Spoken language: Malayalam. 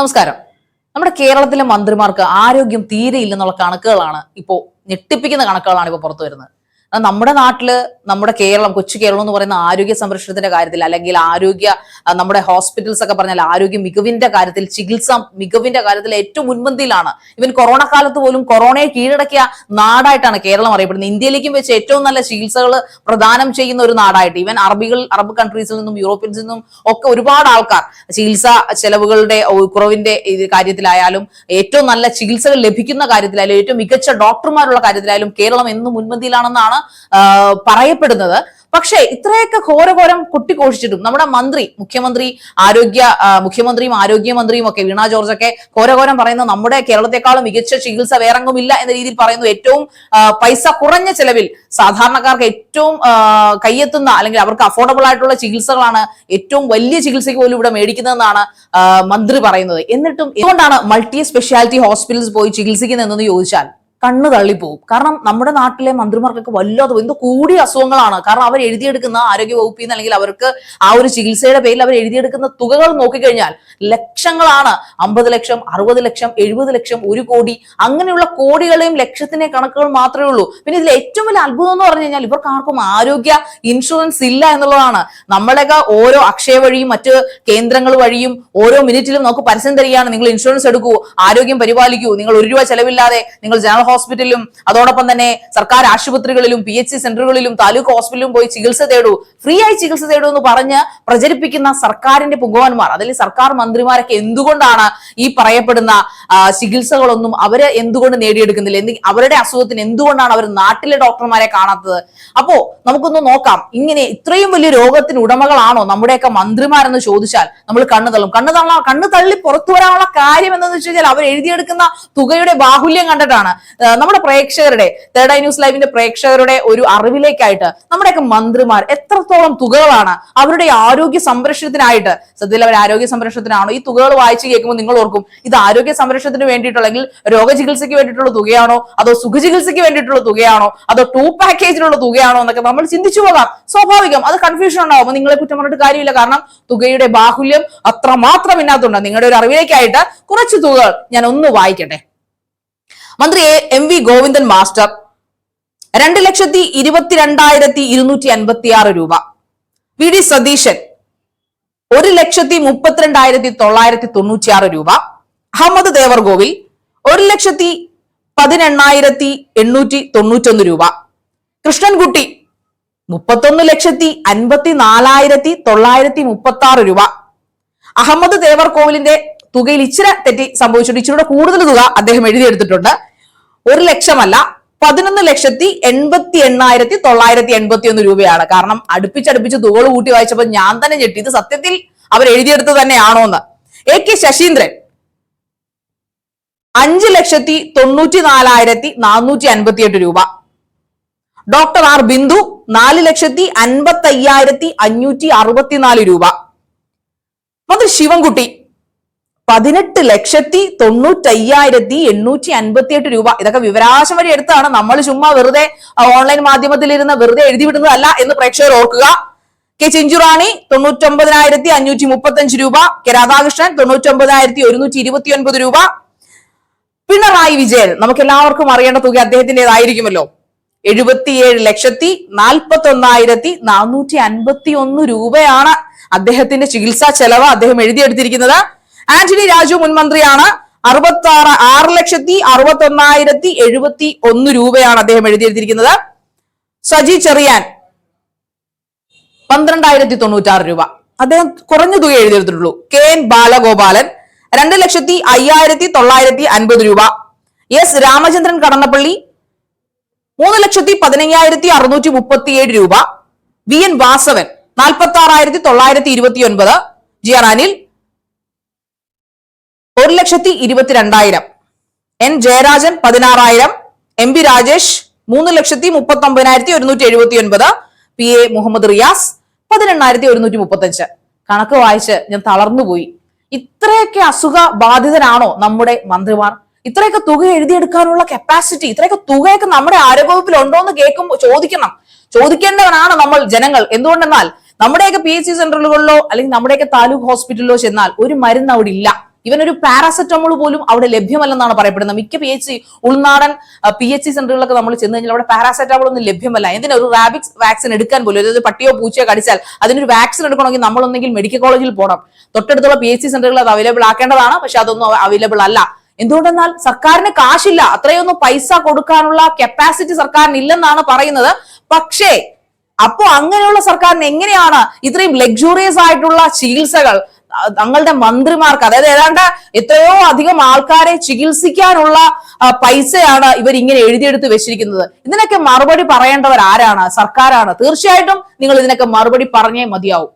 നമസ്കാരം. നമ്മുടെ കേരളത്തിലെ മന്ത്രിമാർക്ക് ആരോഗ്യം തീരെ ഇല്ലെന്നുള്ള കണക്കുകളാണ് ഇപ്പോൾ ഞെട്ടിപ്പിക്കുന്ന കണക്കുകളാണ് ഇപ്പോൾ പുറത്തു വരുന്നത്. നമ്മുടെ നാട്ടിൽ നമ്മുടെ കേരളം കൊച്ചു കേരളം എന്ന് പറയുന്ന ആരോഗ്യ സംരക്ഷണത്തിന്റെ കാര്യത്തിൽ അല്ലെങ്കിൽ ആരോഗ്യ നമ്മുടെ ഹോസ്പിറ്റൽസ് ഒക്കെ പറഞ്ഞാൽ ആരോഗ്യ മികവിന്റെ കാര്യത്തിൽ ചികിത്സ മികവിന്റെ കാര്യത്തിൽ ഏറ്റവും മുൻപന്തിയിലാണ്. ഇവൻ കൊറോണ കാലത്ത് പോലും കൊറോണയെ കീഴടക്കിയ നാടായിട്ടാണ് കേരളം അറിയപ്പെടുന്നത്. ഇന്ത്യയിലേക്കും വെച്ച് ഏറ്റവും നല്ല ചികിത്സകൾ പ്രദാനം ചെയ്യുന്ന ഒരു നാടായിട്ട് ഇവൻ അറബികൾ അറബ് കൺട്രീസിൽ നിന്നും യൂറോപ്യൻസിൽ നിന്നും ഒക്കെ ഒരുപാട് ആൾക്കാർ ചികിത്സാ ചെലവുകളുടെ കുറവിന്റെ കാര്യത്തിലായാലും ഏറ്റവും നല്ല ചികിത്സകൾ ലഭിക്കുന്ന കാര്യത്തിലായാലും ഏറ്റവും മികച്ച ഡോക്ടർമാരുള്ള കാര്യത്തിലായാലും കേരളം എന്നും മുൻപന്തിയിലാണെന്നാണ് പറയപ്പെടുന്നത്. പക്ഷേ ഇത്രയൊക്കെ ഘോരഘോരം കൊട്ടിഘോഷിച്ചിട്ടും നമ്മുടെ മന്ത്രി മുഖ്യമന്ത്രി ആരോഗ്യ മുഖ്യമന്ത്രിയും ആരോഗ്യമന്ത്രിയും ഒക്കെ വീണ ജോർജ് ഒക്കെ ഘോരഘോരം പറയുന്ന നമ്മുടെ കേരളത്തെക്കാളും മികച്ച ചികിത്സ വേറെങ്ങുമില്ല എന്ന രീതിയിൽ പറയുന്നു ഏറ്റവും പൈസ കുറഞ്ഞ ചെലവിൽ സാധാരണക്കാർക്ക് ഏറ്റവും കയ്യെത്തുന്ന അല്ലെങ്കിൽ അവർക്ക് അഫോർഡബിൾ ആയിട്ടുള്ള ചികിത്സകളാണ് ഏറ്റവും വലിയ ചികിത്സയ്ക്ക് പോലും ഇവിടെ മേടിക്കുന്നതെന്നാണ് മന്ത്രി പറയുന്നത്. എന്നിട്ടും എന്തുകൊണ്ടാണ് മൾട്ടി സ്പെഷ്യാലിറ്റി ഹോസ്പിറ്റൽസ് പോയി ചികിത്സിക്കുന്നതെന്ന് ചോദിച്ചാൽ കണ്ണ് തള്ളിപ്പോവും. കാരണം നമ്മുടെ നാട്ടിലെ മന്ത്രിമാർക്കൊക്കെ വല്ലാതെ എന്തോ കൂടിയ അസുഖങ്ങളാണ്. കാരണം അവർ എഴുതിയെടുക്കുന്ന ആരോഗ്യ വകുപ്പിൽ നിന്ന് അല്ലെങ്കിൽ അവർക്ക് ആ ഒരു ചികിത്സയുടെ പേരിൽ അവർ എഴുതിയെടുക്കുന്ന തുകകൾ നോക്കിക്കഴിഞ്ഞാൽ ലക്ഷങ്ങളാണ്. അമ്പത് ലക്ഷം അറുപത് ലക്ഷം എഴുപത് ലക്ഷം ഒരു കോടി അങ്ങനെയുള്ള കോടികളെയും ലക്ഷത്തിനെ കണക്കുകൾ മാത്രമേ ഉള്ളൂ. പിന്നെ ഇതിൽ ഏറ്റവും വലിയ അത്ഭുതം എന്ന് പറഞ്ഞു കഴിഞ്ഞാൽ ഇവർക്ക് ആർക്കും ആരോഗ്യ ഇൻഷുറൻസ് ഇല്ല എന്നുള്ളതാണ്. നമ്മളൊക്കെ ഓരോ അക്ഷയ വഴിയും മറ്റ് കേന്ദ്രങ്ങൾ വഴിയും ഓരോ മിനിറ്റിലും നമുക്ക് പരസ്യം തരികയാണ്. നിങ്ങൾ ഇൻഷുറൻസ് എടുക്കൂ ആരോഗ്യം പരിപാലിക്കൂ നിങ്ങൾ ഒരു രൂപ ചെലവില്ലാതെ നിങ്ങൾ ജനറൽ ഹോസ്പിറ്റലിലും അതോടൊപ്പം തന്നെ സർക്കാർ ആശുപത്രികളിലും പി എച്ച് സെന്ററുകളിലും താലൂക്ക് ഹോസ്പിറ്റലിലും പോയി ചികിത്സ തേടൂ. ഫ്രീ ആയി ചികിത്സ തേടൂ എന്ന് പറഞ്ഞ് പ്രചരിപ്പിക്കുന്ന സർക്കാരിന്റെ പുകവന്മാർ അതിൽ സർക്കാർ മന്ത്രിമാരൊക്കെ എന്തുകൊണ്ടാണ് ഈ പറയപ്പെടുന്ന ചികിത്സകളൊന്നും അവരെ എന്തുകൊണ്ട് നേടിയെടുക്കുന്നില്ല? എന്ത് അവരുടെ അസുഖത്തിന് എന്തുകൊണ്ടാണ് അവർ നാട്ടിലെ ഡോക്ടർമാരെ കാണാത്തത്? അപ്പോ നമുക്കൊന്ന് നോക്കാം. ഇങ്ങനെ ഇത്രയും വലിയ രോഗത്തിന് ഉടമകളാണോ നമ്മുടെയൊക്കെ മന്ത്രിമാരെന്ന് ചോദിച്ചാൽ നമ്മൾ കണ്ണു തള്ളും. കണ്ണു തള്ള കണ്ണു തള്ളി പുറത്തു വരാനുള്ള കാര്യം എന്താണെന്ന് വെച്ച് കഴിഞ്ഞാൽ അവർ എഴുതിയെടുക്കുന്ന തുകയുടെ ബാഹുല്യം കണ്ടിട്ടാണ്. നമ്മുടെ പ്രേക്ഷകരുടെ തേർഡ് ഐ ന്യൂസ് ലൈവിന്റെ പ്രേക്ഷകരുടെ ഒരു അറിവിലേക്കായിട്ട് നമ്മുടെയൊക്കെ മന്ത്രിമാർ എത്രത്തോളം തുകകളാണ് അവരുടെ ആരോഗ്യ സംരക്ഷണത്തിനായിട്ട് സത്യത്തിൽ അവർ ആരോഗ്യ സംരക്ഷണത്തിനാണോ? ഈ തുകകൾ വായിച്ച് കേൾക്കുമ്പോൾ നിങ്ങൾ ഓർക്കും ഇത് ആരോഗ്യ സംരക്ഷണത്തിന് വേണ്ടിയിട്ടുള്ള രോഗചികിത്സയ്ക്ക് വേണ്ടിയിട്ടുള്ള തുകയാണോ? അതോ സുഖചികിത്സയ്ക്ക് വേണ്ടിയിട്ടുള്ള തുകയാണോ? അതോ ടൂ പാക്കേജിലുള്ള തുകയാണോ എന്നൊക്കെ നമ്മൾ ചിന്തിച്ചു പോകാം. സ്വാഭാവികം അത് കൺഫ്യൂഷൻ ഉണ്ടാവും നിങ്ങളെ കുറ്റം പറഞ്ഞിട്ട് കാര്യമില്ല. കാരണം തുകയുടെ ബാഹുല്യം അത്രമാത്രം ഇന്നത്തുണ്ട് നിങ്ങളുടെ ഒരു അറിവിലേക്കായിട്ട് കുറച്ച് തുകകൾ ഞാൻ ഒന്ന് വായിക്കട്ടെ. മന്ത്രി എ വി ഗോവിന്ദൻ മാസ്റ്റർ രണ്ട് ലക്ഷത്തി ഇരുപത്തിരണ്ടായിരത്തി ഇരുന്നൂറ്റി അൻപത്തി ആറ് രൂപ. വി ഡി സതീശൻ ഒരു ലക്ഷത്തി മുപ്പത്തിരണ്ടായിരത്തി തൊള്ളായിരത്തി തൊണ്ണൂറ്റി ആറ് രൂപ. അഹമ്മദ് ദേവർഗോവിൽ ഒരു ലക്ഷത്തി പതിനെണ്ണായിരത്തി എണ്ണൂറ്റി തൊണ്ണൂറ്റൊന്ന് രൂപ. കൃഷ്ണൻകുട്ടി മുപ്പത്തൊന്ന് ലക്ഷത്തി അൻപത്തി നാലായിരത്തി തൊള്ളായിരത്തി മുപ്പത്തി ആറ് രൂപ. അഹമ്മദ് ദേവർകോവിലിന്റെ തുകയിൽ ഇച്ചിരി തെറ്റി സംഭവിച്ചിട്ടുണ്ട്. ഇച്ചിരി കൂടുതൽ തുക അദ്ദേഹം എഴുതിയെടുത്തിട്ടുണ്ട്. ഒരു ലക്ഷമല്ല പതിനൊന്ന് ലക്ഷത്തി എൺപത്തി എണ്ണായിരത്തി തൊള്ളായിരത്തി എൺപത്തി ഒന്ന് രൂപയാണ്. കാരണം അടുപ്പിച്ചടുപ്പിച്ച് തുകൾ കൂട്ടി വായിച്ചപ്പോൾ ഞാൻ തന്നെ ഞെട്ടി. ഇത് സത്യത്തിൽ അവർ എഴുതിയെടുത്ത് തന്നെയാണോ എന്ന്. എ കെ ശശീന്ദ്രൻ അഞ്ച് ലക്ഷത്തി തൊണ്ണൂറ്റി നാലായിരത്തി നാനൂറ്റി അൻപത്തി എട്ട് രൂപ. ഡോക്ടർ ആർ ബിന്ദു നാല് ലക്ഷത്തി അൻപത്തി അയ്യായിരത്തി അഞ്ഞൂറ്റി അറുപത്തിനാല് രൂപ. മന്ത്രി ശിവൻകുട്ടി പതിനെട്ട് ലക്ഷത്തി തൊണ്ണൂറ്റയ്യായിരത്തി എണ്ണൂറ്റി അൻപത്തി എട്ട് രൂപ. ഇതൊക്കെ വിവരാശം വഴി എടുത്താണ് നമ്മൾ ചുമ്മാ വെറുതെ ഓൺലൈൻ മാധ്യമത്തിൽ ഇരുന്ന് വെറുതെ എഴുതി വിടുന്നതല്ല എന്ന് പ്രേക്ഷകർ ഓർക്കുക. കെ ചിഞ്ചുറാണി തൊണ്ണൂറ്റൊമ്പതിനായിരത്തി അഞ്ഞൂറ്റി മുപ്പത്തഞ്ച് രൂപ. കെ രാധാകൃഷ്ണൻ തൊണ്ണൂറ്റൊമ്പതിനായിരത്തി ഒരുന്നൂറ്റി ഇരുപത്തി ഒൻപത് രൂപ. പിണറായി വിജയൻ നമുക്ക് എല്ലാവർക്കും അറിയേണ്ട തുക അദ്ദേഹത്തിന്റെതായിരിക്കുമല്ലോ. എഴുപത്തിയേഴ് ലക്ഷത്തി നാൽപ്പത്തി ഒന്നായിരത്തി നാനൂറ്റി അൻപത്തി ഒന്ന് രൂപയാണ് അദ്ദേഹത്തിന്റെ ചികിത്സാ ചെലവ് അദ്ദേഹം എഴുതിയെടുത്തിരിക്കുന്നത്. ആന്റണി രാജു മുൻ മന്ത്രിയാണ് അറുപത്തി ആറ് ആറ് ലക്ഷത്തി അറുപത്തി ഒന്നായിരത്തി എഴുപത്തി ഒന്ന് രൂപയാണ് അദ്ദേഹം എഴുതിയെടുത്തിരിക്കുന്നത്. സജി ചെറിയാൻ പന്ത്രണ്ടായിരത്തി തൊണ്ണൂറ്റാറ് രൂപ. അദ്ദേഹം കുറഞ്ഞ തുക എഴുതിയെടുത്തിട്ടുള്ളൂ. കെ എൻ ബാലഗോപാലൻ രണ്ട് ലക്ഷത്തി അയ്യായിരത്തി തൊള്ളായിരത്തി അൻപത് രൂപ. എസ് രാമചന്ദ്രൻ കടന്നപ്പള്ളി മൂന്ന് ലക്ഷത്തി പതിനയ്യായിരത്തി അറുന്നൂറ്റി മുപ്പത്തിയേഴ് രൂപ. വി എൻ വാസവൻ നാൽപ്പത്തി ആറായിരത്തി തൊള്ളായിരത്തി ഇരുപത്തി ഒൻപത് ജി ആർ അനിൽ ഒരു ലക്ഷത്തി ഇരുപത്തിരണ്ടായിരം. എൻ ജയരാജൻ പതിനാറായിരം. എം പി രാജേഷ് മൂന്ന് ലക്ഷത്തി മുപ്പത്തി ഒമ്പതിനായിരത്തി ഒരുന്നൂറ്റി എഴുപത്തി ഒൻപത് പി എ മുഹമ്മദ് റിയാസ് പതിനെണ്ണായിരത്തി ഒരുന്നൂറ്റി മുപ്പത്തഞ്ച്. കണക്ക് വായിച്ച് ഞാൻ തളർന്നുപോയി. ഇത്രയൊക്കെ അസുഖ ബാധിതരാണോ നമ്മുടെ മന്ത്രിമാർ? ഇത്രയൊക്കെ തുക എഴുതിയെടുക്കാനുള്ള കപ്പാസിറ്റി ഇത്രയൊക്കെ തുകയൊക്കെ നമ്മുടെ ആരോഗ്യവകുപ്പിൽ ഉണ്ടോ എന്ന് കേൾക്കുമ്പോൾ ചോദിക്കണം. ചോദിക്കേണ്ടവനാണ് നമ്മൾ ജനങ്ങൾ. എന്തുകൊണ്ടെന്നാൽ നമ്മുടെയൊക്കെ പി എച്ച് സി സെന്ററുകളിലോ അല്ലെങ്കിൽ നമ്മുടെയൊക്കെ താലൂക്ക് ഹോസ്പിറ്റലിലോ ചെന്നാൽ ഒരു മരുന്ന് അവിടെ ഇല്ല. ഇവനൊരു പാരാസെറ്റമോൾ പോലും അവിടെ ലഭ്യമല്ലെന്നാണ് പറയപ്പെടുന്നത്. മിക്ക പി എച്ച് സി ഉൾനാടൻ പി എച്ച് സി സെന്ററുകളൊക്കെ നമ്മൾ ചെന്ന് കഴിഞ്ഞാൽ അവിടെ പാരാസെറ്റമോൾ ഒന്നും ലഭ്യമല്ല. എന്തിനാ ഒരു റാബിക്സ് വാക്സിൻ എടുക്കാൻ പോലും? അതായത് പട്ടിയോ പൂച്ചയോ കടിച്ചാൽ അതിനൊരു വാക്സിൻ എടുക്കണമെങ്കിൽ നമ്മളൊന്നെങ്കിൽ മെഡിക്കൽ കോളേജിൽ പോകണം തൊട്ടടുത്തുള്ള പി എച്ച് സി സെന്ററുകൾ അത് അവൈലബിൾ ആക്കേണ്ടതാണ് പക്ഷെ അതൊന്നും അവൈലബിൾ അല്ല. എന്തുകൊണ്ടെന്നാൽ സർക്കാരിന് കാശില്ല. അത്രയൊന്നും പൈസ കൊടുക്കാനുള്ള കപ്പാസിറ്റി സർക്കാരിന് ഇല്ലെന്നാണ് പറയുന്നത്. പക്ഷേ അപ്പോ അങ്ങനെയുള്ള സർക്കാരിന് എങ്ങനെയാണ് ഇത്രയും ലക്ഷറിയസ് ആയിട്ടുള്ള ചികിത്സകൾ തങ്ങളുടെ മന്ത്രിമാർക്ക് അതായത് ഏതാണ്ട് എത്രയോ അധികം ആൾക്കാരെ ചികിത്സിക്കാനുള്ള പൈസയാണ് ഇവർ ഇങ്ങനെ എഴുതിയെടുത്ത് വെച്ചിരിക്കുന്നത്. ഇതിനൊക്കെ മറുപടി പറയേണ്ടവർ ആരാണ് സർക്കാരാണ്. തീർച്ചയായിട്ടും നിങ്ങൾ ഇതിനൊക്കെ മറുപടി പറഞ്ഞേ മതിയാവും.